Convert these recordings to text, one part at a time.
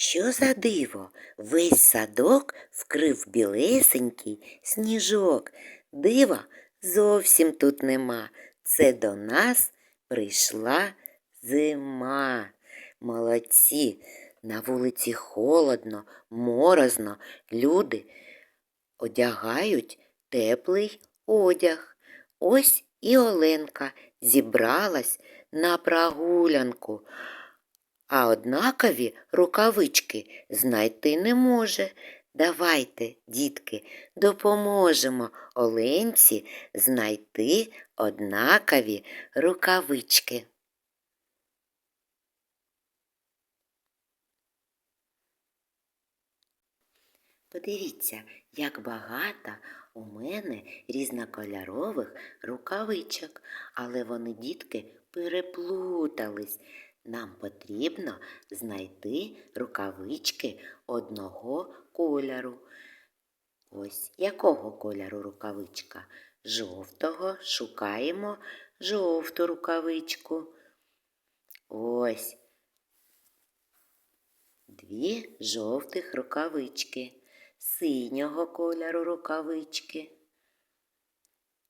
Що за диво? Весь садок вкрив білесенький сніжок. Дива зовсім тут нема. Це до нас прийшла зима. Молодці. На вулиці холодно, морозно. Люди одягають теплий одяг. Ось і Оленка зібралась на прогулянку, а однакові рукавички знайти не може. Давайте, дітки, допоможемо Оленці знайти однакові рукавички. Подивіться, як багато у мене різнокольорових рукавичок, але вони, дітки, переплутались. Нам потрібно знайти рукавички одного кольору. Ось якого кольору рукавичка? Жовтого шукаємо жовту рукавичку. Ось дві жовтих рукавички, синього кольору рукавички,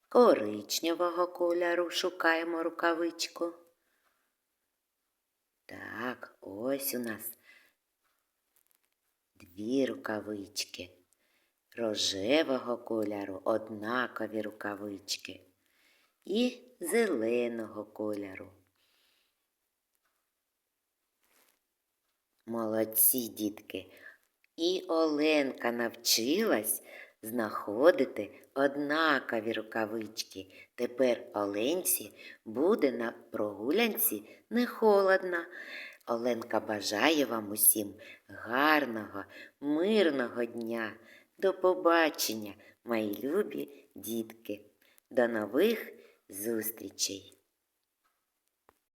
коричневого кольору шукаємо рукавичку. Так, ось у нас дві рукавички. Рожевого кольору однакові рукавички і зеленого кольору. Молодці дітки. І Оленка навчилась знаходити однакові рукавички. Тепер Оленці буде на прогулянці не холодно. Оленка бажає вам усім гарного, мирного дня. До побачення, мої любі дітки. До нових зустрічей!